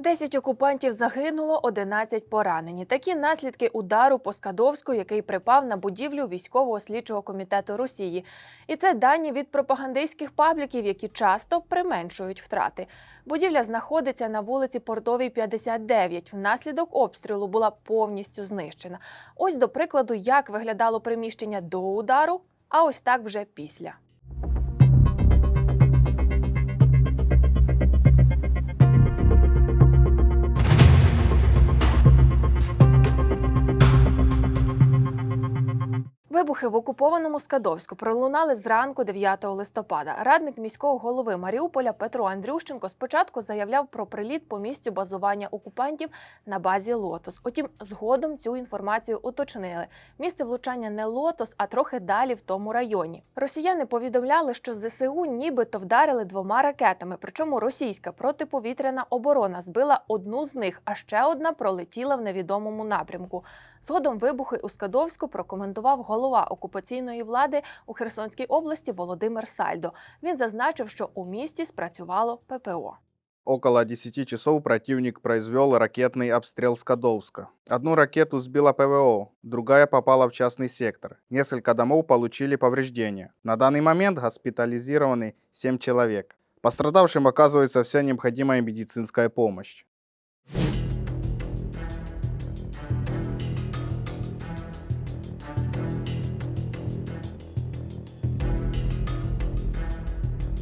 Десять окупантів загинуло, 11 поранені. Такі наслідки удару по Скадовську, який припав на будівлю військового слідчого комітету Росії. І це дані від пропагандистських пабліків, які часто применшують втрати. Будівля знаходиться на вулиці Портовій, 59. Внаслідок обстрілу була повністю знищена. Ось до прикладу, як виглядало приміщення до удару, а ось так вже після. Вибухи в окупованому Скадовську пролунали зранку 9 листопада. Радник міського голови Маріуполя Петро Андрющенко спочатку заявляв про приліт по місцю базування окупантів на базі Лотос. Утім, згодом цю інформацію уточнили. Місце влучання не Лотос, а трохи далі в тому районі. Росіяни повідомляли, що ЗСУ нібито вдарили двома ракетами. Причому російська протиповітряна оборона збила одну з них, а ще одна пролетіла в невідомому напрямку. Згодом вибухи у Скадовську прокоментував голова окупаційної влади у Херсонській області Володимир Сальдо. Він зазначив, що у місті спрацювало ППО. Около 10 часов противник произвел ракетный обстрел Скадовска. Одну ракету сбила ПВО, другая попала в частный сектор. Несколько домов получили повреждения. На данный момент госпитализированы 7 человек. Пострадавшим оказывается вся необходимая медицинская помощь.